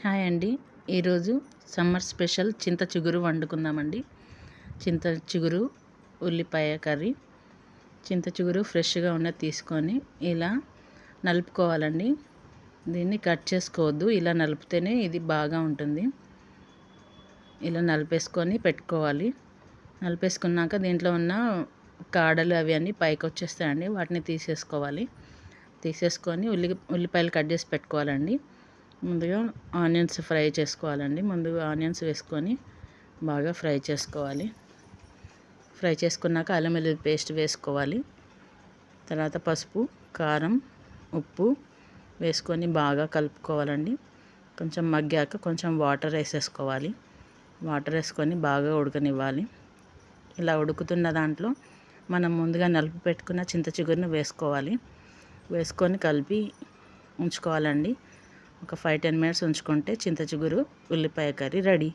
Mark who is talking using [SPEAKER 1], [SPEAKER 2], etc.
[SPEAKER 1] Hi అండి. ఈరోజు summer special చింత చిగురు వండుకుందామండి. చింత చిగురు ఉల్లిపాయ కర్రీ చింత చిగురు ఫ్రెష్గా ఉన్నది తీసుకొని ఇలా నలుపుకోవాలండి. దీన్ని కట్ చేసుకోవద్దు ఇలా నలిపితేనే ఇది బాగా ఉంటుంది. ఇలా నలిపేసుకొని పెట్టుకోవాలి. నలిపేసుకున్నాక దీంట్లో ఉన్న కాడలు అవి అన్నీ పైకి వచ్చేస్తాయండి వాటిని తీసేసుకోవాలి. తీసేసుకొని ఉల్లి ఉల్లిపాయలు కట్ చేసి పెట్టుకోవాలండి. ముందుగా ఆనియన్స్ ఫ్రై చేసుకోవాలండి. ముందుగా ఆనియన్స్ వేసుకొని బాగా ఫ్రై చేసుకోవాలి. ఫ్రై చేసుకున్నాక అల్లం వెల్లుల్లి పేస్ట్ వేసుకోవాలి. తర్వాత పసుపు కారం ఉప్పు వేసుకొని బాగా కలుపుకోవాలండి. కొంచెం మగ్గాక కొంచెం వాటర్ వేసేసుకోవాలి. వాటర్ వేసుకొని బాగా ఉడకనివ్వాలి. ఇలా ఉడుకుతున్న దాంట్లో మనం ముందుగా నలుపు పెట్టుకున్న చింత చిగురుని వేసుకోవాలి. వేసుకొని కలిపి ఉంచుకోవాలండి. ఒక ఫైవ్ టెన్ మినిట్స్ ఉంచుకుంటే చింత చిగురు ఉల్లిపాయ కర్రీ రెడీ.